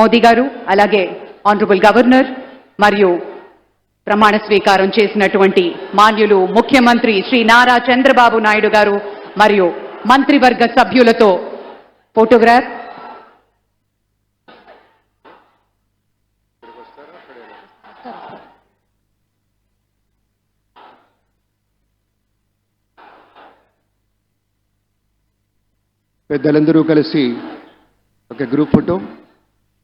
మోదీ గారు అలాగే honourable governor మరియు ప్రమాణ స్వీకారం చేసినటువంటి మాన్యులు ముఖ్యమంత్రి శ్రీ నారా చంద్రబాబు నాయుడు గారు మరియు మంత్రివర్గ సభ్యులతో ఫోటోగ్రాఫ్. పెద్దలందరూ కలిసి ఒక గ్రూప్ ఫోటో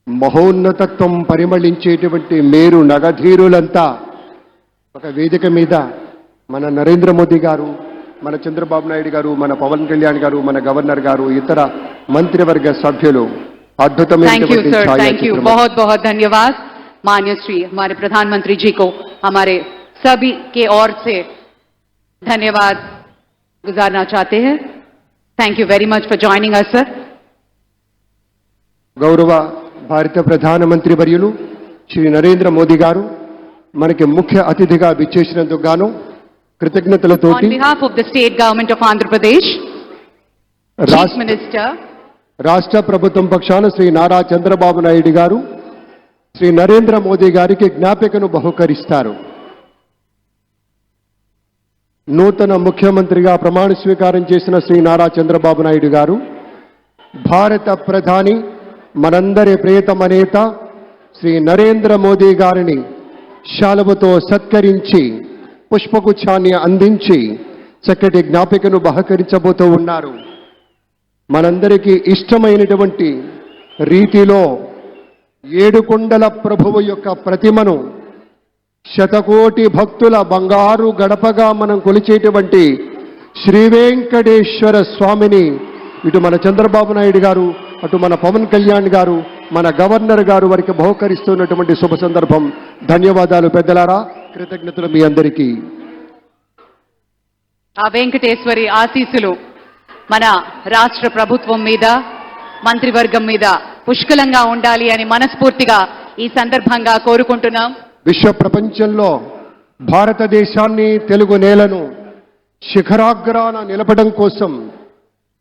మహోన్నతత్వం పరిమళించేటువంటి మేరు నగధీరులంతా ఒక వేదిక మీద మన నరేంద్ర మోదీ గారు మన చంద్రబాబు నాయుడు గారు మన పవన్ కళ్యాణ్ గారు మన గవర్నర్ గారు ఇతర మంత్రివర్గ సభ్యులు थैंक यू అద్భుతమైనటువంటి सर थैंक यू ఛాయాచిత్రం बहुत बहुत धन्यवाद मान्य श्री हमारे प्रधानमंत्री जी को हमारे सभी के ओर से धन्यवाद गुजारना चाहते हैं thank you very much for joining us sir గౌరవ భారత ప్రధానమంత్రి వర్యులు శ్రీ నరేంద్ర మోదీ గారు మనకి ముఖ్య అతిథిగా విచ్చేసినందుకు గాను Minister, రాష్ట్ర ప్రభుత్వం పక్షాన శ్రీ నారా చంద్రబాబు నాయుడు గారు శ్రీ నరేంద్ర మోదీ గారికి జ్ఞాపికను బహుకరిస్తారు. నూతన ముఖ్యమంత్రిగా ప్రమాణ స్వీకారం చేసిన శ్రీ నారా చంద్రబాబు నాయుడు గారు భారత ప్రధాని మనందరి ప్రియతమ నేత శ్రీ నరేంద్ర మోదీ గారిని శాలువతో సత్కరించి పుష్పగుచ్ఛాన్ని అందించి చక్కటి జ్ఞాపికను బహకరించబోతూ ఉన్నారు. మనందరికీ ఇష్టమైనటువంటి రీతిలో ఏడుకొండల ప్రభువు యొక్క ప్రతిమను శతకోటి భక్తుల బంగారు గడపగా మనం కొలిచేటువంటి శ్రీ వెంకటేశ్వర స్వామిని ఇటు మన చంద్రబాబు నాయుడు గారు అటు మన పవన్ కళ్యాణ్ గారు మన గవర్నర్ గారు వారికి బహుకరిస్తున్నటువంటి శుభ సందర్భం. ధన్యవాదాలు పెద్దలారా. కృతజ్ఞతలు మీ అందరికీ. ఆ వెంకటేశ్వరి ఆశీస్సులు మన రాష్ట్ర ప్రభుత్వం మీద మంత్రివర్గం మీద పుష్కలంగా ఉండాలి అని మనస్ఫూర్తిగా ఈ సందర్భంగా కోరుకుంటున్నాం. విశ్వ ప్రపంచంలో భారతదేశాన్ని తెలుగు నేలను శిఖరాగ్రాన నిలపడం కోసం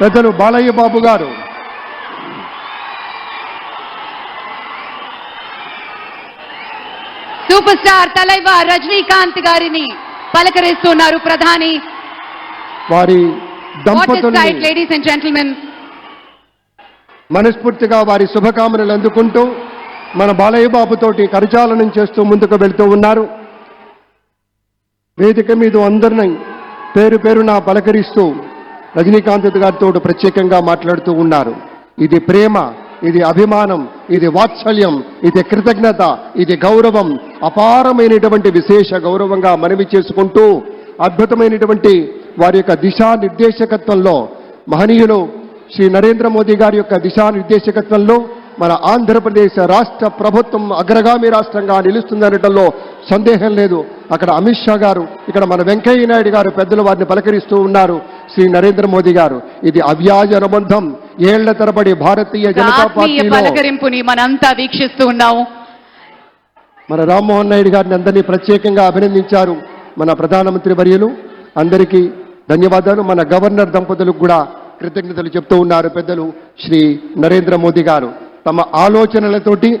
పెద్దలు బాలయ్య బాబు గారు. సూపర్ స్టార్ తలైవ రజనీకాంత్ గారిని పలకరిస్తున్నారు ప్రధాని. వారి లేడీస్ అండ్ జెంటిల్మెన్ మనస్ఫూర్తిగా వారి శుభకామనలు అందుకుంటూ మన బాలయ్య బాబుతోటి కరచాలనం చేస్తూ ముందుకు వెళ్తూ ఉన్నారు. వేదిక మీద అందరిని పేరు పేరున పలకరిస్తూ రజనీకాంత్ గారితో ప్రత్యేకంగా మాట్లాడుతూ ఉన్నారు. ఇది ప్రేమ ఇది అభిమానం ఇది వాత్సల్యం ఇది కృతజ్ఞత ఇది గౌరవం. అపారమైనటువంటి విశేష గౌరవంగా మనవి చేసుకుంటూ అద్భుతమైనటువంటి వారి యొక్క దిశానిర్దేశకత్వంలో మహనీయులు శ్రీ నరేంద్ర మోదీ గారి యొక్క దిశానిర్దేశకత్వంలో మన ఆంధ్రప్రదేశ్ రాష్ట్ర ప్రభుత్వం అగ్రగామి రాష్ట్రంగా నిలుస్తుందనటంలో సందేహం లేదు. అక్కడ అమిత్ షా గారు ఇక్కడ మన వెంకయ్య నాయుడు గారు పెద్దలు వారిని పలకరిస్తూ ఉన్నారు. శ్రీ నరేంద్ర మోదీ గారు. ఇది అవ్యాజ అనుబంధం. ఏళ్ళ తరబడి భారతీయ జనతా పలకరింపుని మనంతా వీక్షిస్తూ ఉన్నాము. మన రామ్మోహన్ నాయుడు గారిని అందరినీ ప్రత్యేకంగా అభినందించారు మన ప్రధానమంత్రి వర్యులు. అందరికీ ధన్యవాదాలు. మన గవర్నర్ దంపతులకు కూడా కృతజ్ఞతలు చెప్తూ ఉన్నారు పెద్దలు శ్రీ నరేంద్ర మోదీ గారు. తమ ఆలోచనలతోటి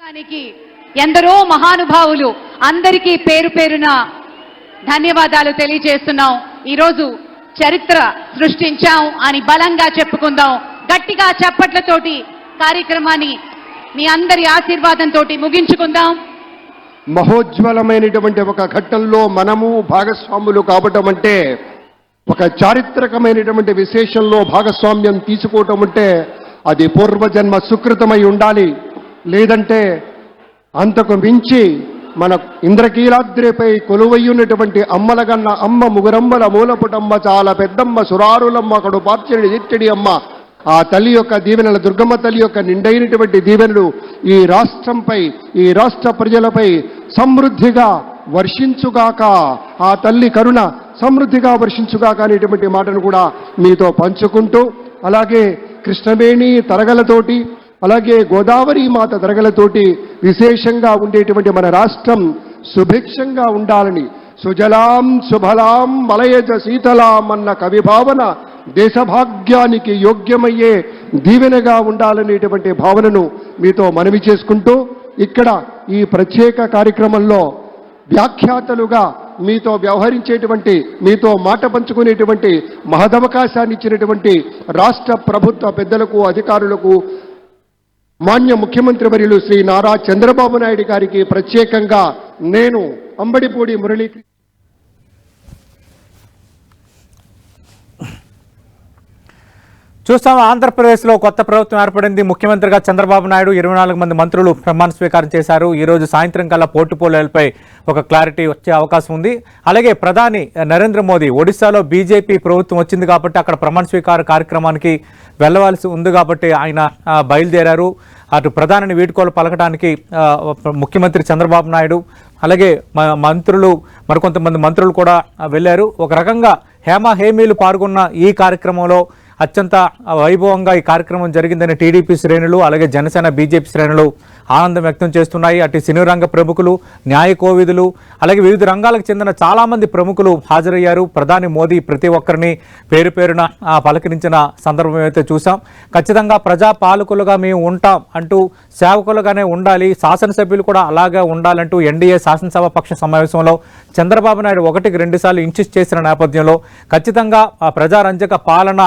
అసేకానికి ఎందరో మహానుభావులు అందరికీ పేరు పేరున ధన్యవాదాలు తెలియజేస్తున్నాం. ఈరోజు చరిత్ర సృష్టించాం అని బలంగా చెప్పుకుందాం. గట్టిగా చప్పట్లతోటి కార్యక్రమాన్ని మీ అందరి ఆశీర్వాదంతో ముగించుకుందాం. మహోజ్వలమైనటువంటి ఒక ఘట్టంలో మనము భాగస్వాములు కావటం అంటే ఒక చారిత్రకమైనటువంటి విశేషంలో భాగస్వామ్యం తీసుకోవటం అంటే అది పూర్వజన్మ సుకృతమై ఉండాలి. లేదంటే అంతకు మించి మన ఇంద్రకీలాద్రిపై కొలువయ్యున్నటువంటి అమ్మలగన్న అమ్మ ముగురమ్మల మూలపుటమ్మ చాలా పెద్దమ్మ సురారులమ్మ అక్కడ పార్చడి దిట్టడి అమ్మ. ఆ తల్లి యొక్క దీవెనలు దుర్గమ్మ తల్లి యొక్క నిండైనటువంటి దీవెనలు ఈ రాష్ట్రంపై ఈ రాష్ట్ర ప్రజలపై సమృద్ధిగా వర్షించుగాక ఆ తల్లి కరుణ సమృద్ధిగా వర్షించుగాక అనేటువంటి మాటను కూడా మీతో పంచుకుంటూ అలాగే కృష్ణవేణి తరగలతోటి అలాగే గోదావరి మాత దరగలతోటి విశేషంగా ఉండేటువంటి మన రాష్ట్రం సుభిక్షంగా ఉండాలని సుజలాం శుభలాం మలయజ శీతలాం అన్న కవిభావన దేశభాగ్యానికి యోగ్యమయ్యే దీవెనగా ఉండాలనేటువంటి భావనను మీతో మనవి చేసుకుంటూ ఇక్కడ ఈ ప్రత్యేక కార్యక్రమంలో వ్యాఖ్యాతలుగా మీతో వ్యవహరించేటువంటి మీతో మాట పంచుకునేటువంటి మహదవకాశాన్ని ఇచ్చినటువంటి రాష్ట్ర ప్రభుత్వ పెద్దలకు అధికారులకు మాన్య ముఖ్యమంత్రి వర్యులు శ్రీ నారా చంద్రబాబు నాయుడు గారికి ప్రత్యేకంగా నేను అంబడిపూడి మురళీ చూస్తాం ఆంధ్రప్రదేశ్లో కొత్త ప్రభుత్వం ఏర్పడింది. ముఖ్యమంత్రిగా చంద్రబాబు నాయుడు ఇరవై నాలుగు మంది మంత్రులు ప్రమాణ స్వీకారం చేశారు. ఈ రోజు సాయంత్రం కల్లా పోర్టుపోలియోలపై ఒక క్లారిటీ వచ్చే అవకాశం ఉంది. అలాగే ప్రధాని నరేంద్ర మోదీ ఒడిశాలో బీజేపీ ప్రభుత్వం వచ్చింది కాబట్టి అక్కడ ప్రమాణ స్వీకార కార్యక్రమానికి వెళ్ళవలసి ఉంది కాబట్టి ఆయన బయలుదేరారు. అటు ప్రధానిని వీడ్కోలు పలకడానికి ముఖ్యమంత్రి చంద్రబాబు నాయుడు అలాగే మ- మంత్రులు మరికొంతమంది మంత్రులు కూడా వెళ్ళారు. ఒక రకంగా హేమ హేమీలు పాల్గొన్న ఈ కార్యక్రమంలో అత్యంత వైభవంగా ఈ కార్యక్రమం జరిగిందని టీడీపీ శ్రేణులు అలాగే జనసేన బీజేపీ శ్రేణులు ఆనందం వ్యక్తం చేస్తున్నాయి. అటు సినీ రంగ ప్రముఖులు న్యాయ కోవిదులు అలాగే వివిధ రంగాలకు చెందిన చాలామంది ప్రముఖులు హాజరయ్యారు. ప్రధాని మోదీ ప్రతి ఒక్కరిని పేరు పేరున పలకరించిన సందర్భం అయితే చూసాం ఖచ్చితంగా ప్రజా పాలకులుగా మేము ఉంటాం అంటూ సేవకులుగానే ఉండాలి. శాసనసభ్యులు కూడా అలాగే ఉండాలంటూ ఎన్డీఏ శాసనసభ పక్ష సమావేశంలో చంద్రబాబు నాయుడు ఒకటికి రెండుసార్లు ఇన్సిస్ట్ చేసిన నేపథ్యంలో ఖచ్చితంగా ప్రజారంజక పాలన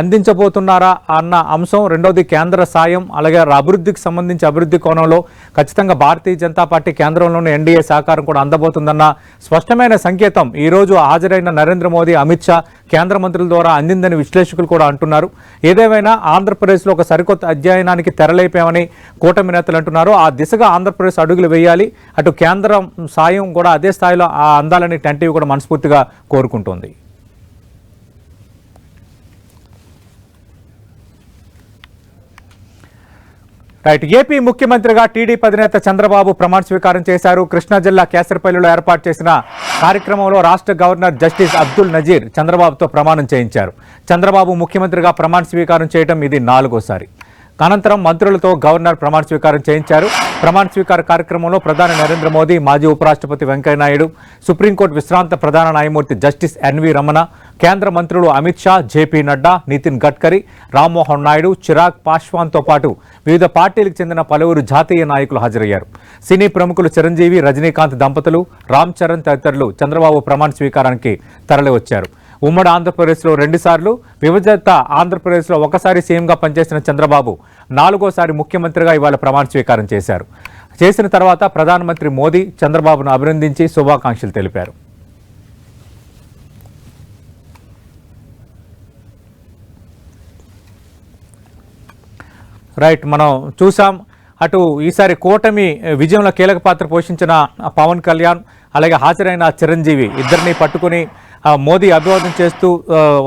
అందించబోతున్నారా అన్న అంశం రెండవది కేంద్ర సాయం అలాగే అభివృద్ధికి సంబంధించి అభివృద్ధి కోణంలో ఖచ్చితంగా భారతీయ జనతా పార్టీ కేంద్రంలోని ఎన్డీఏ సహకారం కూడా అందబోతుందన్న స్పష్టమైన సంకేతం ఈరోజు హాజరైన నరేంద్ర మోదీ అమిత్ షా కేంద్ర మంత్రుల ద్వారా అందిందని విశ్లేషకులు కూడా అంటున్నారు. ఏదేమైనా ఆంధ్రప్రదేశ్లో ఒక సరికొత్త అధ్యయనానికి తెరలేపామని కూటమి నేతలు అంటున్నారు. ఆ దిశగా ఆంధ్రప్రదేశ్ అడుగులు వేయాలి. అటు కేంద్రం సాయం కూడా అదే స్థాయిలో ఆ అందాలని టెంటివి కూడా మనస్ఫూర్తిగా కోరుకుంటోంది. రైట్ ఏపీ ముఖ్యమంత్రిగా టీడీపీ అధినేత చంద్రబాబు ప్రమాణ స్వీకారం చేశారు. కృష్ణా జిల్లా కేసరపల్లిలో ఏర్పాటు చేసిన కార్యక్రమంలో రాష్ట్ర గవర్నర్ జస్టిస్ అబ్దుల్ నజీర్ చంద్రబాబుతో ప్రమాణం చేయించారు. చంద్రబాబు ముఖ్యమంత్రిగా ప్రమాణ స్వీకారం చేయడం ఇది నాలుగోసారి. అనంతరం మంత్రులతో గవర్నర్ ప్రమాణ స్వీకారం చేయించారు. ప్రమాణ స్వీకార కార్యక్రమంలో ప్రధాని నరేంద్ర మోదీ మాజీ ఉపరాష్ట్రపతి వెంకయ్యనాయుడు సుప్రీంకోర్టు విశ్రాంత ప్రధాన న్యాయమూర్తి జస్టిస్ ఎన్వి రమణ కేంద్ర మంత్రులు అమిత్ షా జేపీ నడ్డా నితిన్ గడ్కరీ రామ్మోహన్ నాయుడు చిరాగ్ పాశ్వాన్తో పాటు వివిధ పార్టీలకు చెందిన పలువురు జాతీయ నాయకులు హాజరయ్యారు. సినీ ప్రముఖులు చిరంజీవి రజనీకాంత్ దంపతులు రామ్ చరణ్ తదితరులు చంద్రబాబు ప్రమాణ స్వీకారానికి తరలివచ్చారు. ఉమ్మడి ఆంధ్రప్రదేశ్లో రెండుసార్లు విభజత ఆంధ్రప్రదేశ్లో ఒకసారి సీఎంగా పనిచేసిన చంద్రబాబు నాలుగోసారి ముఖ్యమంత్రిగా ఇవాళ ప్రమాణ స్వీకారం చేశారు. చేసిన తర్వాత ప్రధానమంత్రి మోదీ చంద్రబాబును అభినందించి శుభాకాంక్షలు తెలిపారు. రైట్ మనం చూసాం అటు ఈసారి కూటమి విజయంలో కీలక పాత్ర పోషించిన పవన్ కళ్యాణ్ అలాగే హాజరైన చిరంజీవి ఇద్దరిని పట్టుకుని మోదీ అభివాదం చేస్తూ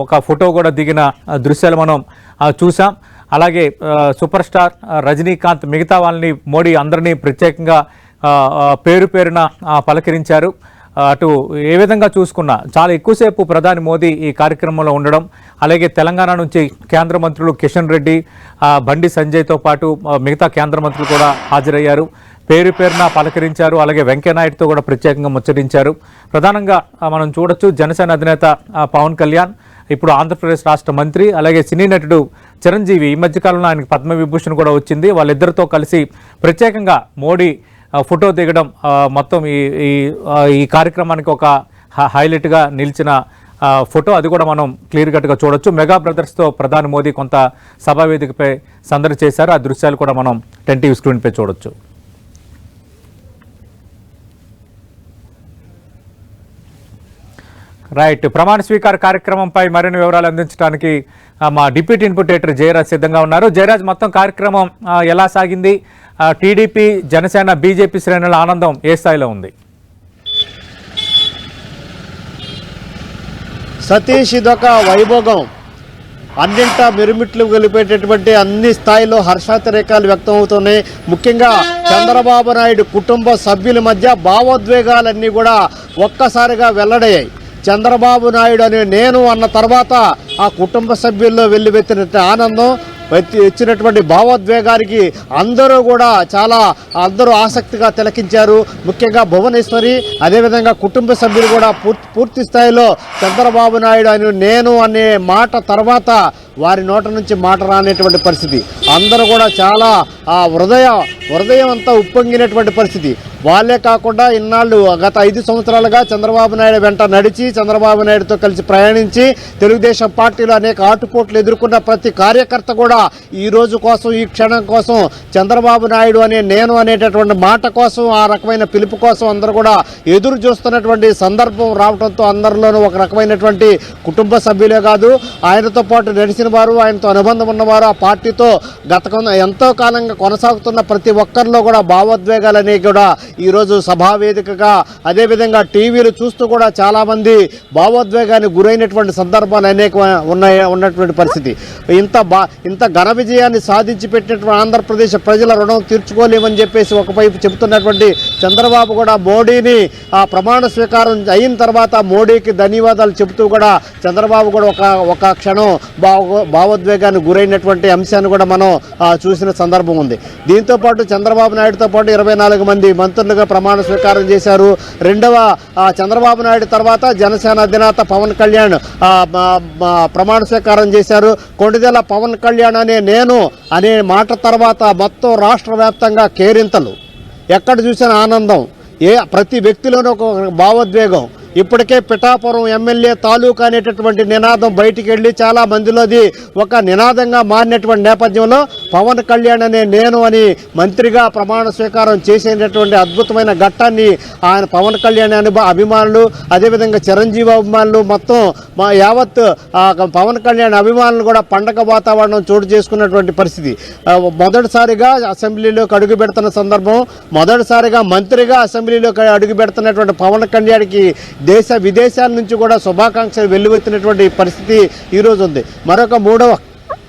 ఒక ఫోటో కూడా దిగిన దృశ్యాలు మనం చూసాం. అలాగే సూపర్ స్టార్ రజనీకాంత్ మిగతా వాళ్ళని మోడీ అందరినీ ప్రత్యేకంగా పేరు పేరున పలకరించారు. అటు ఏ విధంగా చూసుకున్నా చాలా ఎక్కువసేపు ప్రధాని మోదీ ఈ కార్యక్రమంలో ఉండడం అలాగే తెలంగాణ నుంచి కేంద్ర మంత్రులు కిషన్ రెడ్డి బండి సంజయ్తో పాటు మిగతా కేంద్ర మంత్రులు కూడా హాజరయ్యారు. పేరు పేరున పలకరించారు. అలాగే వెంకయ్యనాయుడుతో కూడా ప్రత్యేకంగా ముచ్చటించారు. ప్రధానంగా మనం చూడొచ్చు జనసేన అధినేత పవన్ కళ్యాణ్ ఇప్పుడు ఆంధ్రప్రదేశ్ రాష్ట్ర మంత్రి అలాగే సినీ నటుడు చిరంజీవి. ఈ మధ్యకాలంలో ఆయనకు పద్మవిభూషణ్ కూడా వచ్చింది. వాళ్ళిద్దరితో కలిసి ప్రత్యేకంగా మోడీ ఫోటో దిగడం మొత్తం ఈ ఈ కార్యక్రమానికి ఒక హైలైట్గా నిలిచిన ఫోటో. అది కూడా మనం క్లియర్ కట్గా చూడొచ్చు. మెగా బ్రదర్స్తో ప్రధాని మోదీ కొంత సభా వేదికపై సందడి చేశారు. ఆ దృశ్యాలు కూడా మనం టెన్ టీవీ స్క్రీన్పై చూడొచ్చు. రైట్. ప్రమాణ స్వీకార కార్యక్రమంపై మరిన్ని వివరాలు అందించడానికి మా డిప్యూటీ ఇన్పుటేటర్ జయరాజ్ సిద్ధంగా ఉన్నారు. జయరాజ్ మొత్తం కార్యక్రమం ఎలా సాగింది? టీడీపీ జనసేన బీజేపీ శ్రేణుల ఆనందం ఏ స్థాయిలో ఉంది? సతీష్ ఇదొక వైభోగం. అన్నింటా మిరుమిట్లు గెలిపేటటువంటి అన్ని స్థాయిలో హర్షాతిరేకాలు వ్యక్తం అవుతున్నాయి ముఖ్యంగా చంద్రబాబు నాయుడు కుటుంబ సభ్యుల మధ్య భావోద్వేగాలన్నీ కూడా ఒక్కసారిగా వెల్లడయ్యాయి. చంద్రబాబు నాయుడు అనే నేను అన్న తర్వాత ఆ కుటుంబ సభ్యుల్లో వెళ్ళివెత్తిన ఆనందం వచ్చి- వచ్చినటువంటి భావోద్వేగానికి అందరూ కూడా చాలా అందరూ ఆసక్తిగా తిలకించారు. ముఖ్యంగా భువనేశ్వరి అదేవిధంగా కుటుంబ సభ్యులు కూడా పూర్తి పూర్తి స్థాయిలో చంద్రబాబు నాయుడు అని నేను అనే మాట తర్వాత వారి నోట నుంచి మాట రానేటువంటి పరిస్థితి. అందరూ కూడా చాలా ఆ హృదయ హృదయం అంతా ఉప్పొంగినటువంటి పరిస్థితి. వాళ్ళే కాకుండా ఇన్నాళ్ళు గత ఐదు సంవత్సరాలుగా చంద్రబాబు నాయుడు వెంట నడిచి చంద్రబాబు నాయుడుతో కలిసి ప్రయాణించి తెలుగుదేశం పార్టీలో అనేక ఆటుపోట్లు ఎదుర్కొన్న ప్రతి కార్యకర్త కూడా ఈ రోజు కోసం ఈ క్షణం కోసం చంద్రబాబు నాయుడు అనే నేను అనేటటువంటి మాట కోసం ఆ రకమైన పిలుపు కోసం అందరూ కూడా ఎదురు చూస్తున్నటువంటి సందర్భం రావడంతో అందరిలోనూ ఒక రకమైనటువంటి కుటుంబ సభ్యులే కాదు ఆయనతో పాటు నడిచిన వారు ఆయనతో అనుబంధం ఉన్నవారు ఆ పార్టీతో గత ఎంతో కాలంగా కొనసాగుతున్న ప్రతి ఒక్కరిలో కూడా భావోద్వేగాలు అనేవి కూడా ఈరోజు సభా వేదికగా అదేవిధంగా టీవీలు చూస్తూ కూడా చాలామంది భావోద్వేగానికి గురైనటువంటి సందర్భాలు అనేక ఉన్నాయి ఉన్నటువంటి పరిస్థితి. ఇంత బా ఇంత ఘన విజయాన్ని సాధించి పెట్టినటువంటి ఆంధ్రప్రదేశ్ ప్రజల రుణం తీర్చుకోలేమని చెప్పేసి ఒకవైపు చెబుతున్నటువంటి చంద్రబాబు కూడా మోడీని ఆ ప్రమాణ స్వీకారం అయిన తర్వాత మోడీకి ధన్యవాదాలు చెబుతూ కూడా చంద్రబాబు కూడా ఒక ఒక క్షణం భావ భావోద్వేగానికి గురైనటువంటి అంశాన్ని కూడా మనం చూసిన సందర్భం ఉంది. దీంతో పాటు చంద్రబాబు నాయుడుతో పాటు ఇరవై నాలుగు మంది మంత్రులుగా ప్రమాణ స్వీకారం చేశారు. రెండవ చంద్రబాబు నాయుడు తర్వాత జనసేన అధినేత పవన్ కళ్యాణ్ ప్రమాణ స్వీకారం చేశారు. కొండదెల పవన్ కళ్యాణ్ అనే నేను అనే మాట తర్వాత మొత్తం రాష్ట్ర వ్యాప్తంగా కేరింతలు. ఎక్కడ చూసిన ఆనందం. ఏ ప్రతి వ్యక్తిలోనూ ఒక భావోద్వేగం. ఇప్పటికే పిఠాపురం ఎమ్మెల్యే తాలూకా అనేటటువంటి నినాదం బయటికి వెళ్ళి చాలా మందిలోది ఒక నినాదంగా మారినటువంటి నేపథ్యంలో పవన్ కళ్యాణ్ అనే నేను అని మంత్రిగా ప్రమాణ స్వీకారం చేసేటటువంటి అద్భుతమైన ఘట్టాన్ని ఆయన పవన్ కళ్యాణ్ అనుభ అభిమానులు అదేవిధంగా చిరంజీవి అభిమానులు మొత్తం మా యావత్ పవన్ కళ్యాణ్ అభిమానులు కూడా పండగ వాతావరణం చోటు చేసుకున్నటువంటి పరిస్థితి. మొదటిసారిగా అసెంబ్లీలోకి అడుగు పెడుతున్న సందర్భం మొదటిసారిగా మంత్రిగా అసెంబ్లీలోకి అడుగు పెడుతున్నటువంటి పవన్ కళ్యాణ్కి దేశ విదేశాల నుంచి కూడా శుభాకాంక్షలు వెల్లువెత్తినటువంటి పరిస్థితి ఈరోజు ఉంది. మరొక మూడవ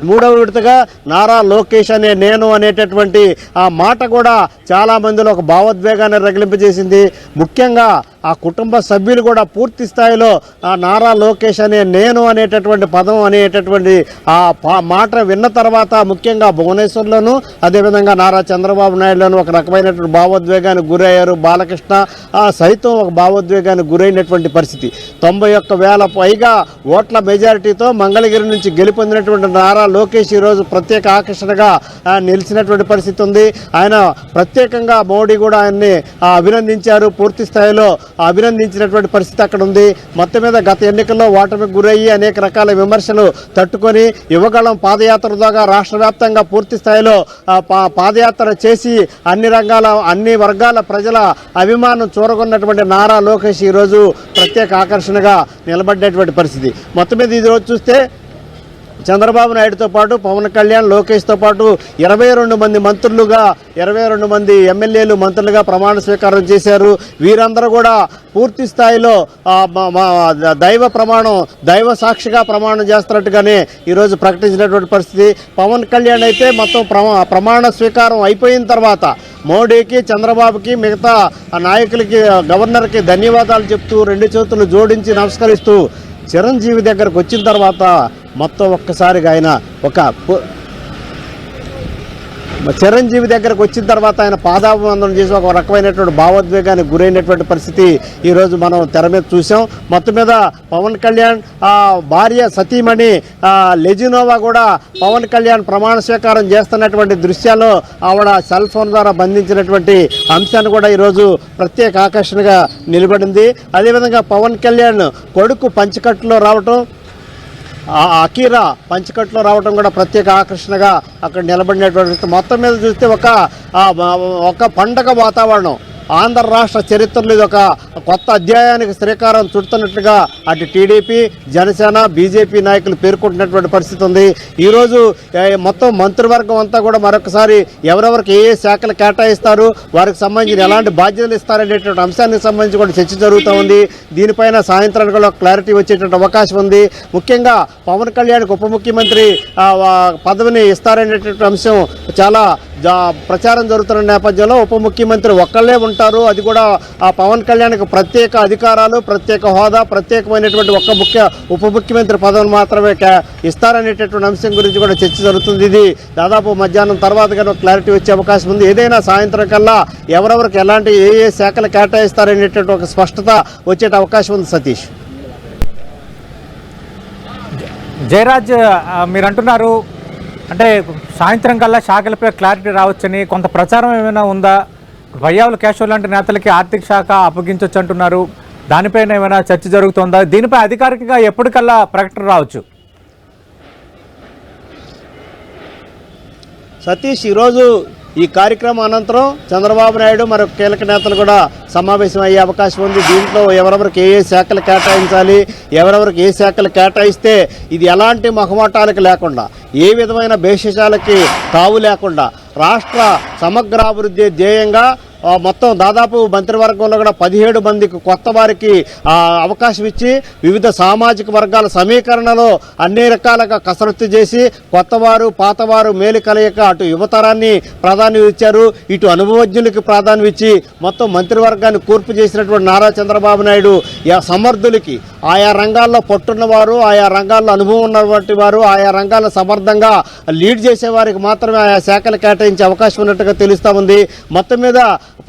మూడవ విడతగా నారా లోకేష్ అనే నేను అనేటటువంటి ఆ మాట కూడా చాలా మందిలో ఒక భావోద్వేగాన్ని రగిలింపజేసింది. ముఖ్యంగా ఆ కుటుంబ సభ్యులు కూడా పూర్తి స్థాయిలో ఆ నారా లోకేష్ అనే నేను అనేటటువంటి పదం అనేటటువంటి ఆ పా- మాట విన్న తర్వాత ముఖ్యంగా భువనేశ్వర్లోను అదేవిధంగా నారా చంద్రబాబు నాయుడులోను ఒక రకమైనటువంటి భావోద్వేగానికి గురయ్యారు. బాలకృష్ణ ఆ సైతం ఒక భావోద్వేగానికి గురైనటువంటి పరిస్థితి. తొంభై ఒక్క వేల పైగా ఓట్ల మెజారిటీతో మంగళగిరి నుంచి గెలుపొందినటువంటి నారా లోకేష్ ఈరోజు ప్రత్యేక ఆకర్షణగా నిలిచినటువంటి పరిస్థితి ఉంది. ఆయన ప్రత్యేకంగా మోడీ కూడా ఆయన్ని అభినందించారు. పూర్తి స్థాయిలో అభినందించినటువంటి పరిస్థితి అక్కడ ఉంది. మొత్తం మీద గత ఎన్నికల్లో ఓటమికి గురయ్యి అనేక రకాల విమర్శలు తట్టుకొని యువగళం పాదయాత్ర ద్వారా రాష్ట్ర వ్యాప్తంగా పూర్తి స్థాయిలో పా- పాదయాత్ర చేసి అన్ని రంగాల అన్ని వర్గాల ప్రజల అభిమానం చూరగొన్నటువంటి నారా లోకేష్ ఈరోజు ప్రత్యేక ఆకర్షణగా నిలబడ్డేటువంటి పరిస్థితి. మొత్తం మీద ఈరోజు రోజు చూస్తే చంద్రబాబు నాయుడుతో పాటు పవన్ కళ్యాణ్ లోకేష్తో పాటు ఇరవై రెండు మంది మంత్రులుగా ఇరవై రెండు మంది ఎమ్మెల్యేలు మంత్రులుగా ప్రమాణ స్వీకారం చేశారు. వీరందరూ కూడా పూర్తి స్థాయిలో దైవ ప్రమాణం దైవ సాక్షిగా ప్రమాణం చేస్తున్నట్టుగానే ఈరోజు ప్రకటించినటువంటి పరిస్థితి. పవన్ కళ్యాణ్ అయితే మొత్తం ప్రమా ప్రమాణ స్వీకారం అయిపోయిన తర్వాత మోడీకి చంద్రబాబుకి మిగతా నాయకులకి గవర్నర్కి ధన్యవాదాలు చెప్తూ రెండు చేతులు జోడించి నమస్కరిస్తూ చిరంజీవి దగ్గరకు వచ్చిన తర్వాత మొత్తం ఒక్కసారిగా ఆయన ఒక చిరంజీవి దగ్గరకు వచ్చిన తర్వాత ఆయన పాదాభివందనం చేసి ఒక రకమైనటువంటి భావోద్వేగానికి గురైనటువంటి పరిస్థితి ఈరోజు మనం తెర మీద చూసాం. మొత్తం మీద పవన్ కళ్యాణ్ భార్య సతీమణి లెజినోవా కూడా పవన్ కళ్యాణ్ ప్రమాణ స్వీకారం చేస్తున్నటువంటి దృశ్యాల్లో ఆవిడ సెల్ ఫోన్ ద్వారా బంధించినటువంటి అంశాన్ని కూడా ఈరోజు ప్రత్యేక ఆకర్షణగా నిలబడింది. అదేవిధంగా పవన్ కళ్యాణ్ కొడుకు పంచకట్టులో రావటం అకీరా పంచకట్లో రావడం కూడా ప్రత్యేక ఆకర్షణగా అక్కడ నిలబడినటువంటి మొత్తం మీద చూస్తే ఒక ఒక పండగ వాతావరణం. ఆంధ్ర రాష్ట్ర చరిత్రలో ఇది ఒక కొత్త అధ్యాయానికి శ్రీకారం చుడుతున్నట్లుగా అటు టీడీపీ జనసేన బీజేపీ నాయకులు పేర్కొంటున్నటువంటి పరిస్థితి ఉంది. ఈరోజు మొత్తం మంత్రివర్గం అంతా కూడా మరొకసారి ఎవరెవరికి ఏ ఏ శాఖలు కేటాయిస్తారు వారికి సంబంధించిన ఎలాంటి బాధ్యతలు ఇస్తారనేటువంటి అంశానికి సంబంధించి కూడా చర్చ జరుగుతూ ఉంది. దీనిపైన సాయంత్రానికి కూడా క్లారిటీ వచ్చేటువంటి అవకాశం ఉంది. ముఖ్యంగా పవన్ కళ్యాణ్కి ఉప ముఖ్యమంత్రి పదవిని ఇస్తారనేటువంటి అంశం చాలా ప్రచారం జరుగుతున్న నేపథ్యంలో ఉప ముఖ్యమంత్రి ఒక్కళ్ళే ఉంటారు. అది కూడా ఆ పవన్ కళ్యాణ్కి ప్రత్యేక అధికారాలు ప్రత్యేక హోదా ప్రత్యేకమైనటువంటి ఒక్క ముఖ్య ఉప ముఖ్యమంత్రి పదవిని మాత్రమే ఇస్తారనేటటువంటి అంశం గురించి కూడా చర్చ జరుగుతుంది. ఇది దాదాపు మధ్యాహ్నం తర్వాత కానీ క్లారిటీ వచ్చే అవకాశం ఉంది. ఏదైనా సాయంత్రం కల్లా ఎవరెవరికి ఎలాంటి ఏ ఏ శాఖలు కేటాయిస్తారనేటువంటి ఒక స్పష్టత వచ్చే అవకాశం ఉంది సతీష్. జయరాజ్ మీరు అంటున్నారు అంటే సాయంత్రం కల్లా శాఖలపై క్లారిటీ రావచ్చని కొంత ప్రచారం ఏమైనా ఉందా? వయ్యావుల కేశవ్ లాంటి నేతలకి ఆర్థిక శాఖ అప్పగించవచ్చు అంటున్నారు. దానిపైన ఏమైనా చర్చ జరుగుతుందా? దీనిపై అధికారికంగా ఎప్పటికల్లా ప్రకటన రావచ్చు. సతీష్ ఈరోజు ఈ కార్యక్రమం అనంతరం చంద్రబాబు నాయుడు మరి కీలక నేతలు కూడా సమావేశం అయ్యే అవకాశం ఉంది. దీంట్లో ఎవరెవరికి ఏ ఏ శాఖలు కేటాయించాలి ఎవరెవరికి ఏ శాఖలు కేటాయిస్తే ఇది ఎలాంటి మొహమాటాలకు లేకుండా ఏ విధమైన భేషజాలకి తావు లేకుండా రాష్ట్ర సమగ్రాభివృద్ధి ధ్యేయంగా మొత్తం దాదాపు మంత్రివర్గంలో కూడా పదిహేడు మందికి కొత్త వారికి అవకాశం ఇచ్చి వివిధ సామాజిక వర్గాల సమీకరణలో అన్ని రకాలుగా కసరత్తు చేసి కొత్తవారు పాతవారు మేలు కలయిక అటు యువతరాన్ని ప్రాధాన్యం ఇచ్చారు. ఇటు అనుభవజ్ఞులకి ప్రాధాన్యం ఇచ్చి మొత్తం మంత్రివర్గాన్ని కూర్పు చేసినటువంటి నారా చంద్రబాబు నాయుడు సమర్థులకి ఆయా రంగాల్లో పట్టున్నవారు ఆయా రంగాల్లో అనుభవం ఉన్నటువంటి వారు ఆయా రంగాల్లో సమర్థంగా లీడ్ చేసే వారికి మాత్రమే ఆయా శాఖలు కేటాయించే అవకాశం ఉన్నట్టుగా తెలుస్తూ ఉంది. మొత్తం మీద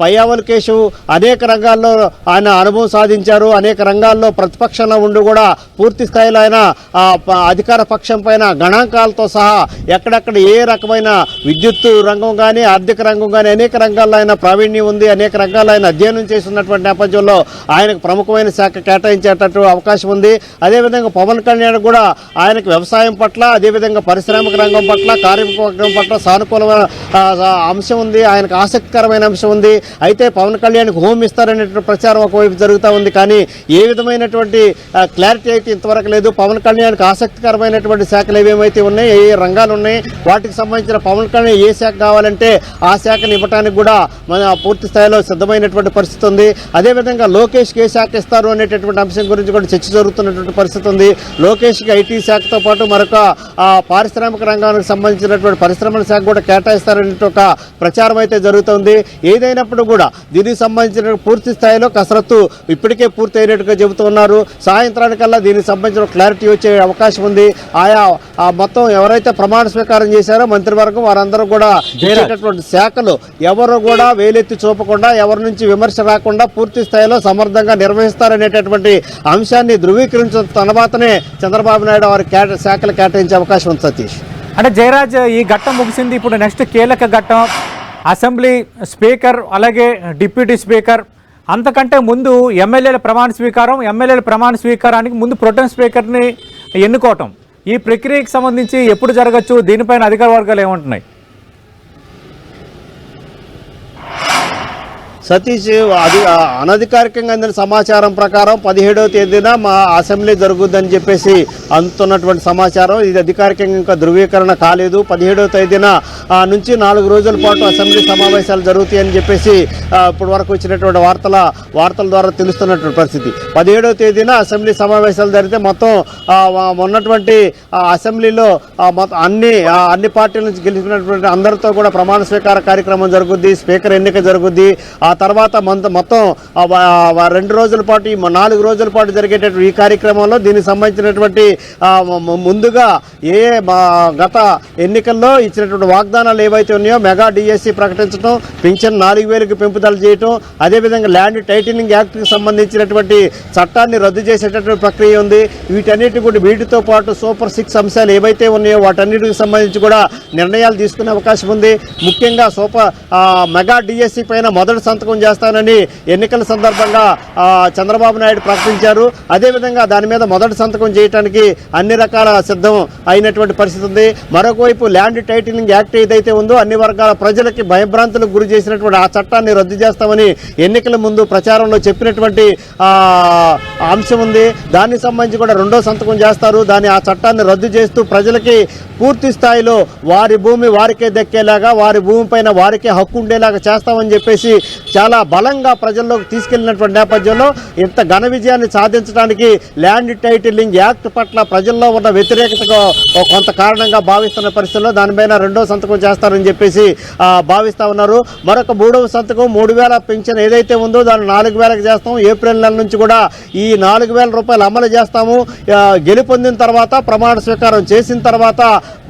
పయ్యావల్ కేశవ్ అనేక రంగాల్లో ఆయన అనుభవం సాధించారు. అనేక రంగాల్లో ప్రతిపక్షంలో ఉండి కూడా పూర్తి స్థాయిలో ఆయన అధికార పక్షం పైన గణాంకాలతో సహా ఎక్కడెక్కడ ఏ రకమైన విద్యుత్ రంగం కానీ ఆర్థిక రంగం కానీ అనేక రంగాల్లో ఆయన ప్రావీణ్యం ఉంది. అనేక రంగాల్లో ఆయన అధ్యయనం చేస్తున్నటువంటి నేపథ్యంలో ఆయనకు ప్రముఖమైన శాఖ కేటాయించేటట్టు అవకాశం ఉంది. అదేవిధంగా పవన్ కళ్యాణ్ కూడా ఆయనకు వ్యవసాయం పట్ల అదేవిధంగా పారిశ్రామిక రంగం పట్ల కార్మిక పట్ల సానుకూలమైన అంశం ఉంది. ఆయనకు ఆసక్తికరమైన అంశం ఉంది. అయితే పవన్ కళ్యాణ్కి హోమ్ ఇస్తారనేటువంటి ప్రచారం ఒకవైపు జరుగుతూ ఉంది. కానీ ఏ విధమైనటువంటి క్లారిటీ అయితే ఇంతవరకు లేదు. పవన్ కళ్యాణ్కి ఆసక్తికరమైనటువంటి శాఖలు ఏవేమైతే ఉన్నాయి ఏ రంగాలు ఉన్నాయి వాటికి సంబంధించిన పవన్ కళ్యాణ్ ఏ శాఖ కావాలంటే ఆ శాఖను ఇవ్వడానికి కూడా మన పూర్తి స్థాయిలో సిద్ధమైనటువంటి పరిస్థితి ఉంది. అదేవిధంగా లోకేష్కి ఏ శాఖ ఇస్తారు అనేటటువంటి అంశం గురించి కూడా చర్చ జరుగుతున్నటువంటి పరిస్థితి ఉంది. లోకేష్కి ఐటీ శాఖతో పాటు మరొక ఆ, పారిశ్రామిక రంగానికి సంబంధించినటువంటి పరిశ్రమల శాఖ కూడా కేటాయిస్తారనే ఒక ప్రచారం అయితే జరుగుతుంది. ఏదైనప్పుడు కూడా దీనికి సంబంధించిన పూర్తి స్థాయిలో కసరత్తు ఇప్పటికే పూర్తి అయినట్టుగా చెబుతున్నారు సాయంత్రానికల్లా దీనికి సంబంధించిన క్లారిటీ వచ్చే అవకాశం ఉంది. ఆయా ఆ మొత్తం ఎవరైతే ప్రమాణ స్వీకారం చేశారో మంత్రివర్గం వారందరూ కూడా ఇచ్చేటటువంటి శాఖలు ఎవరు కూడా వేలెత్తి చూపకుండా ఎవరి నుంచి విమర్శ రాకుండా పూర్తి స్థాయిలో సమర్థంగా నిర్వహిస్తారనేటటువంటి విషయాన్ని ధృవీకరించిన తర్వాతనే చంద్రబాబు నాయుడు వారి కేట శాఖలు కేటాయించే అవకాశం ఉంది సతీష్. అంటే జయరాజ్ ఈ ఘట్టం ముగిసింది. ఇప్పుడు నెక్స్ట్ కీలక ఘట్టం అసెంబ్లీ స్పీకర్ అలాగే డిప్యూటీ స్పీకర్. అంతకంటే ముందు ఎమ్మెల్యేల ప్రమాణ స్వీకారం ఎమ్మెల్యేల ప్రమాణ స్వీకారానికి ముందు ప్రొటెన్ స్పీకర్ని ఎన్నుకోవటం. ఈ ప్రక్రియకి సంబంధించి ఎప్పుడు జరగచ్చు? దీనిపైన అధికార వర్గాలు ఏమంటున్నాయి? సతీష్ అది అనధికారికంగా అందిన సమాచారం ప్రకారం పదిహేడవ తేదీన మా అసెంబ్లీ జరుగుద్దని చెప్పేసి అందుతున్నటువంటి సమాచారం. ఇది అధికారికంగా ఇంకా ధృవీకరణ కాలేదు. పదిహేడవ తేదీన నుంచి నాలుగు రోజుల పాటు అసెంబ్లీ సమావేశాలు జరుగుతాయని చెప్పేసి ఇప్పటి వరకు వచ్చినటువంటి వార్తల వార్తల ద్వారా తెలుస్తున్నటువంటి పరిస్థితి. పదిహేడవ తేదీన అసెంబ్లీ సమావేశాలు జరిగితే మొత్తం ఉన్నటువంటి అసెంబ్లీలో మొత్తం అన్ని అన్ని పార్టీల నుంచి గెలిచినటువంటి అందరితో కూడా ప్రమాణ స్వీకార కార్యక్రమం జరుగుద్ది. స్పీకర్ ఎన్నిక జరుగుద్ది. ఆ తర్వాత మంత మొత్తం రెండు రోజుల పాటు నాలుగు రోజుల పాటు జరిగేటటువంటి ఈ కార్యక్రమంలో దీనికి సంబంధించినటువంటి ముందుగా ఏ గత ఎన్నికల్లో ఇచ్చినటువంటి వాగ్దానాలు ఏవైతే ఉన్నాయో మెగా డిఎస్సి ప్రకటించడం పింఛన్ నాలుగు వేలకు పెంపుదల చేయటం అదేవిధంగా ల్యాండ్ టైటిలింగ్ యాక్ట్కి సంబంధించినటువంటి చట్టాన్ని రద్దు చేసేటటువంటి ప్రక్రియ ఉంది. వీటన్నిటి కూడా వీటితో పాటు సూపర్ సిక్స్ అంశాలు ఏవైతే ఉన్నాయో వాటన్నిటికి సంబంధించి కూడా నిర్ణయాలు తీసుకునే అవకాశం ఉంది. ముఖ్యంగా సూపర్ మెగా డిఎస్సి పైన మొదటి సంతకం చేస్తానని ఎన్నికల సందర్భంగా చంద్రబాబు నాయుడు ప్రకటించారు. అదేవిధంగా దాని మీద మొదటి సంతకం చేయడానికి అన్ని రకాల సిద్ధం అయినటువంటి పరిస్థితి ఉంది. మరొక వైపు ల్యాండ్ టైటిలింగ్ యాక్ట్ ఏదైతే ఉందో అన్ని వర్గాల ప్రజలకి భయభ్రాంతులకు గురి చేసినటువంటి ఆ చట్టాన్ని రద్దు చేస్తామని ఎన్నికల ముందు ప్రచారంలో చెప్పినటువంటి అంశం ఉంది. దానికి సంబంధించి కూడా రెండో సంతకం చేస్తారు. దాని ఆ చట్టాన్ని రద్దు చేస్తూ ప్రజలకి పూర్తి స్థాయిలో వారి భూమి వారికే దక్కేలాగా వారి భూమి పైన వారికే హక్కు ఉండేలాగా చేస్తామని చెప్పేసి చాలా బలంగా ప్రజల్లోకి తీసుకెళ్ళినటువంటి నేపథ్యంలో ఇంత ఘన విజయాన్ని సాధించడానికి ల్యాండ్ టైటిలింగ్ యాక్ట్ పట్ల ప్రజల్లో ఉన్న వ్యతిరేకతకు కొంత కారణంగా భావిస్తున్న పరిస్థితుల్లో దానిపైన రెండో సంతకం చేస్తారని చెప్పేసి భావిస్తా ఉన్నారు. మరొక మూడవ సంతకం మూడు వేల పెన్షన్ ఏదైతే ఉందో దాన్ని నాలుగు వేలకు చేస్తాం. ఏప్రిల్ నెల నుంచి కూడా ఈ నాలుగు వేల రూపాయలు అమలు చేస్తాము. గెలుపొందిన తర్వాత ప్రమాణ స్వీకారం చేసిన తర్వాత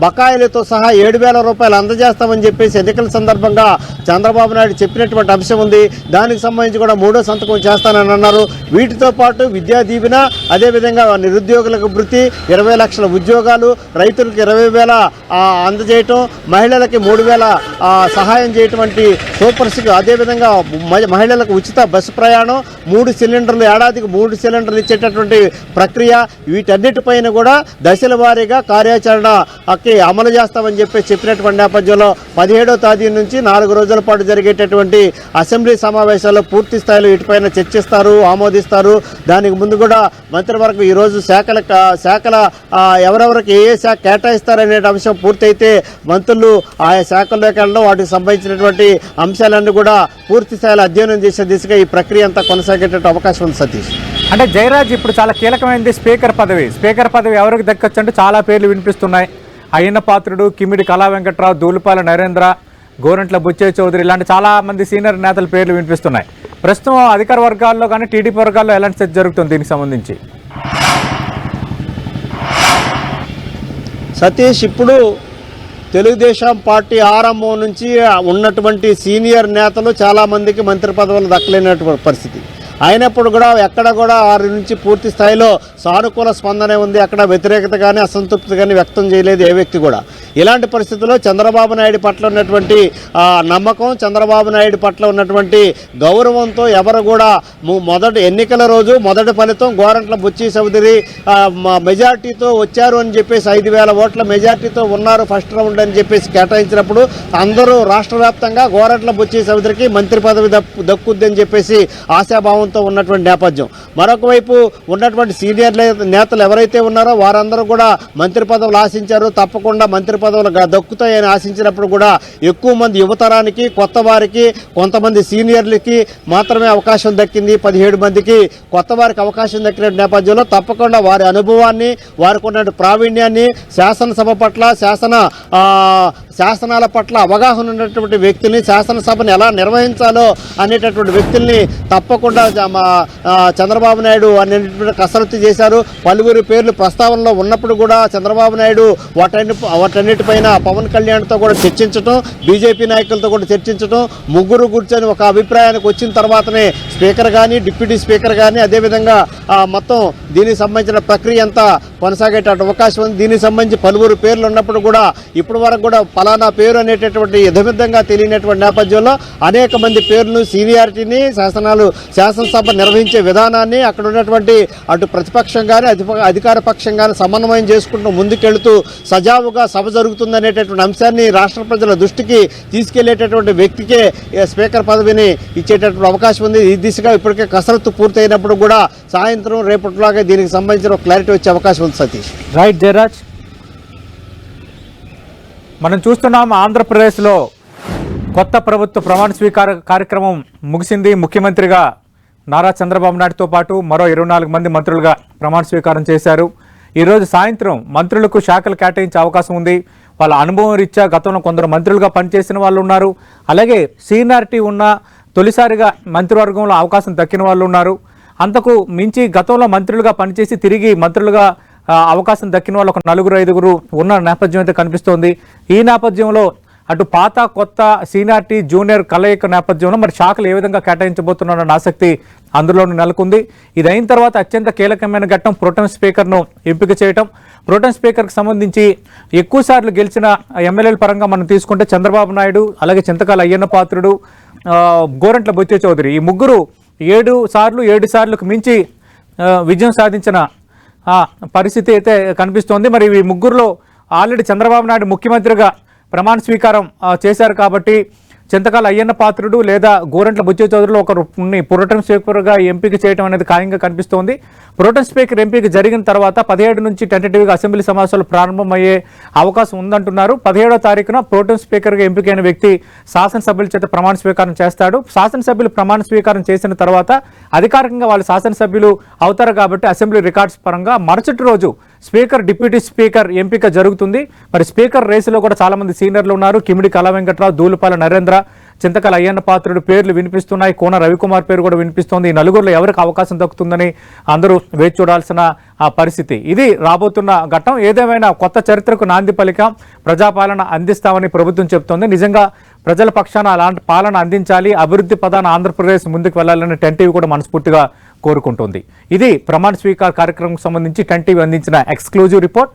బకాయిలతో సహా ఏడు వేల రూపాయలు అందజేస్తామని చెప్పేసి ఎన్నికల సందర్భంగా చంద్రబాబు నాయుడు చెప్పినటువంటి అంశం ఉంది. దానికి సంబంధించి కూడా మూడో సంతకం చేస్తానని అన్నారు. వీటితో పాటు విద్యా దీవెన అదేవిధంగా నిరుద్యోగులకు వృత్తి ఇరవై లక్షల ఉద్యోగాలు రైతులకు ఇరవై వేల అందజేయటం మహిళలకి మూడు వేల సహాయం చేయటువంటి సూపర్ సిక్ అదేవిధంగా మహిళలకు ఉచిత బస్సు ప్రయాణం మూడు సిలిండర్లు ఏడాదికి మూడు సిలిండర్లు ఇచ్చేటటువంటి ప్రక్రియ వీటన్నిటిపైన కూడా దశల వారీగా కార్యాచరణ అక్కి అమలు చేస్తామని చెప్పి చెప్పినటువంటి నేపథ్యంలో పదిహేడో తేదీ నుంచి నాలుగు రోజుల పాటు జరిగేటటువంటి అసెంబ్లీ సమావేశాల్లో పూర్తి స్థాయిలో వీటిపైన చర్చిస్తారు ఆమోదిస్తారు. దానికి ముందు కూడా మంత్రివర్గం ఈరోజు శాఖల శాఖల ఎవరెవరికి ఏ ఏ శాఖ కేటాయిస్తారనే అంశం పూర్తయితే మంత్రులు ఆయా శాఖల్లోకి వెళ్ళడం వాటికి సంబంధించినటువంటి అంశాలన్నీ కూడా పూర్తి స్థాయిలో అధ్యయనం చేసే దిశగా ఈ ప్రక్రియ అంతా కొనసాగేటట్టు అవకాశం ఉంది సతీష్. అంటే జయరాజ్ ఇప్పుడు చాలా కీలకమైనది స్పీకర్ పదవి. స్పీకర్ పదవి ఎవరికి దక్కొచ్చు అంటే చాలా పేర్లు వినిపిస్తున్నాయి. అయ్యన్న పాత్రుడు కిమిడి కళా వెంకట్రావు దూలిపాల నరేంద్ర గోరంట్ల బుచ్చయ్య చౌదరి ఇలాంటి చాలా మంది సీనియర్ నేతల పేర్లు వినిపిస్తున్నాయి. ప్రస్తుతం అధికార వర్గాల్లో కానీ టీడీపీ వర్గాల్లో ఎలాంటి చర్చ జరుగుతుంది దీనికి సంబంధించి? సతీష్ ఇప్పుడు తెలుగుదేశం పార్టీ ఆరంభం నుంచి ఉన్నటువంటి సీనియర్ నేతలు చాలామందికి మంత్రి పదవులు దక్కలేనటువంటి పరిస్థితి. అయినప్పుడు కూడా ఎక్కడ కూడా వారి నుంచి పూర్తి స్థాయిలో సానుకూల స్పందనే ఉంది. అక్కడ వ్యతిరేకత కానీ అసంతృప్తి కానీ వ్యక్తం చేయలేదు ఏ వ్యక్తి కూడా. ఇలాంటి పరిస్థితుల్లో చంద్రబాబు నాయుడు పట్ల ఉన్నటువంటి నమ్మకం చంద్రబాబు నాయుడు పట్ల ఉన్నటువంటి గౌరవంతో ఎవరు కూడా మొదటి ఎన్నికల రోజు మొదటి ఫలితం గోరంట్ల బుచ్చి చౌదరి మెజార్టీతో వచ్చారు అని చెప్పేసి ఐదు వేల ఓట్ల మెజార్టీతో ఉన్నారు ఫస్ట్ రౌండ్ అని చెప్పేసి కేటాయించినప్పుడు అందరూ రాష్ట్ర వ్యాప్తంగా గోరంట్ల బుచ్చి చౌదరికి మంత్రి పదవి దక్కు దక్కుద్ది అని చెప్పేసి ఆశాభావంతో ఉన్నటువంటి నేపథ్యం. మరొక వైపు ఉన్నటువంటి సీనియర్ నేతలు ఎవరైతే ఉన్నారో వారందరూ కూడా మంత్రి పదవులు ఆశించారు. తప్పకుండా మంత్రి పదవులు దక్కుతాయని ఆశించినప్పుడు కూడా ఎక్కువ మంది యువతరానికి కొత్త వారికి కొంతమంది సీనియర్లకి మాత్రమే అవకాశం దక్కింది. పదిహేడు మందికి కొత్త వారికి అవకాశం దక్కిన నేపథ్యంలో తప్పకుండా వారి అనుభవాన్ని వారికి ఉన్న ప్రావీణ్యాన్ని శాసనసభ పట్ల శాసన శాసనాల పట్ల అవగాహన ఉన్నటువంటి వ్యక్తిని శాసనసభను ఎలా నిర్వహించాలో అనేటటువంటి వ్యక్తుల్ని తప్పకుండా చంద్రబాబు నాయుడు అనేటువంటి కసరత్తు చేశారు. పలువురి పేర్లు ప్రస్తావనలో ఉన్నప్పుడు కూడా చంద్రబాబు నాయుడు వాటన్ని వాటన్నిటిపైన పవన్ కళ్యాణ్తో కూడా చర్చించడం బీజేపీ నాయకులతో కూడా చర్చించడం ముగ్గురు కూర్చొని ఒక అభిప్రాయానికి వచ్చిన తర్వాతనే స్పీకర్ కానీ డిప్యూటీ స్పీకర్ కానీ అదేవిధంగా మొత్తం దీనికి సంబంధించిన ప్రక్రియ అంతా కొనసాగేట అవకాశం ఉంది. దీనికి సంబంధించి పలువురు పేర్లు ఉన్నప్పుడు కూడా ఇప్పటి వరకు కూడా ఫలానా పేరు అనేటటువంటి యథమిద్ధంగా తెలియనటువంటి నేపథ్యంలో అనేక మంది పేర్లు సీనియారిటీని శాసనాలు శాసన శాసనసభ నిర్వహించే విధానాన్ని అక్కడ ఉన్నటువంటి అటు ప్రతిపక్షం కానీ అధిప- అధికార పక్షం కానీ సమన్వయం చేసుకుంటూ ముందుకెళ్తూ సజావుగా సభ జరుగుతుందనేటటువంటి అంశాన్ని రాష్ట్ర ప్రజల దృష్టికి తీసుకెళ్ళేటటువంటి వ్యక్తికే స్పీకర్ పదవిని ఇచ్చేటటువంటి అవకాశం ఉంది. ఈ దిశగా ఇప్పటికే కసరత్తు పూర్తయినప్పుడు కూడా సాయంత్రం రేపటిలాగా దీనికి సంబంధించిన క్లారిటీ వచ్చే అవకాశం ఉంది సతీష్. రైట్ జయరాజ్ మనం చూస్తున్నాం ఆంధ్రప్రదేశ్లో కొత్త ప్రభుత్వ ప్రమాణ స్వీకార కార్యక్రమం ముగిసింది. ముఖ్యమంత్రిగా నారా చంద్రబాబు నాయుడుతో పాటు మరో ఇరవై నాలుగు మంది మంత్రులుగా ప్రమాణ స్వీకారం చేశారు. ఈరోజు సాయంత్రం మంత్రులకు శాఖలు కేటాయించే అవకాశం ఉంది. వాళ్ళ అనుభవం రీత్యా గతంలో కొందరు మంత్రులుగా పనిచేసిన వాళ్ళు ఉన్నారు. అలాగే సీనియారిటీ ఉన్న తొలిసారిగా మంత్రివర్గంలో అవకాశం దక్కిన వాళ్ళు ఉన్నారు. అంతకు మించి గతంలో మంత్రులుగా పనిచేసి తిరిగి మంత్రులుగా అవకాశం దక్కిన వాళ్ళు ఒక నలుగురు ఐదుగురు ఉన్న నేపథ్యం అయితే కనిపిస్తోంది. ఈ నేపథ్యంలో అటు పాత కొత్త సీనియార్టీ జూనియర్ కలయిక నేపథ్యంలో మరి శాఖలు ఏ విధంగా కేటాయించబోతున్నారన్న ఆసక్తి అందులోనూ నెలకొంది. ఇది అయిన తర్వాత అత్యంత కీలకమైన ఘట్టం ప్రోటం స్పీకర్ను ఎంపిక చేయటం. ప్రోటం స్పీకర్కి సంబంధించి ఎక్కువ సార్లు గెలిచిన ఎమ్మెల్యేల పరంగా మనం తీసుకుంటే చంద్రబాబు నాయుడు అలాగే చింతకాల అయ్యన్న పాత్రుడు గోరంట్ల బొత్తి చౌదరి. ఈ ముగ్గురు ఏడు సార్లు ఏడు సార్లకు మించి విజయం సాధించిన పరిస్థితి అయితే కనిపిస్తోంది. మరి ఈ ముగ్గురులో ఆల్రెడీ చంద్రబాబు నాయుడు ముఖ్యమంత్రిగా ప్రమాణ స్వీకారం చేశారు కాబట్టి చింతకాల అయ్యన్న పాత్రుడు లేదా గోరంట్ల బుచ్చే చౌదరిలో ఒకరిని పురోటం స్పీకర్గా ఎంపిక చేయడం అనేది ఖాయంగా కనిపిస్తోంది. పురోటం స్పీకర్ ఎంపిక జరిగిన తర్వాత పదిహేడు నుంచి టెంటేటివ్గా అసెంబ్లీ సమావేశాలు ప్రారంభమయ్యే అవకాశం ఉందంటున్నారు. పదిహేడో తారీఖున ప్రోటం స్పీకర్గా ఎంపికైన వ్యక్తి శాసనసభ్యుల చేత ప్రమాణ స్వీకారం చేస్తాడు. శాసనసభ్యులు ప్రమాణ స్వీకారం చేసిన తర్వాత అధికారికంగా వాళ్ళు శాసనసభ్యులు అవుతారు కాబట్టి అసెంబ్లీ రికార్డ్స్ పరంగా మరుసటి రోజు స్పీకర్ డిప్యూటీ స్పీకర్ ఎంపిక జరుగుతుంది. మరి స్పీకర్ రేసులో కూడా చాలామంది సీనియర్లు ఉన్నారు. కిమిడి కళా వెంకట్రావు దూలుపాల నరేంద్ర చింతకల అయ్యన్న పాత్రుడు పేర్లు వినిపిస్తున్నాయి. కోన రవికుమార్ పేరు కూడా వినిపిస్తోంది. ఈ నలుగురిలో ఎవరికి అవకాశం దక్కుతుందని అందరూ వేచి చూడాల్సిన ఆ పరిస్థితి. ఇది రాబోతున్న ఘట్టం. ఏదేమైనా కొత్త చరిత్రకు నాంది పలిక ప్రజాపాలన అందిస్తామని ప్రభుత్వం చెబుతోంది నిజంగా ప్రజల పక్షాన అలాంటి పాలన అందించాలి. అభివృద్ధి పదాన ఆంధ్రప్రదేశ్ ముందుకు వెళ్ళాలని టెన్టీవీ కూడా మనస్ఫూర్తిగా కోరుకుంటుంది. ఇది ప్రమాణ స్వీకార్ కార్యక్రమం సంబంధించి టెన్ టీవీ అందించిన ఎక్స్క్లూజివ్ రిపోర్ట్.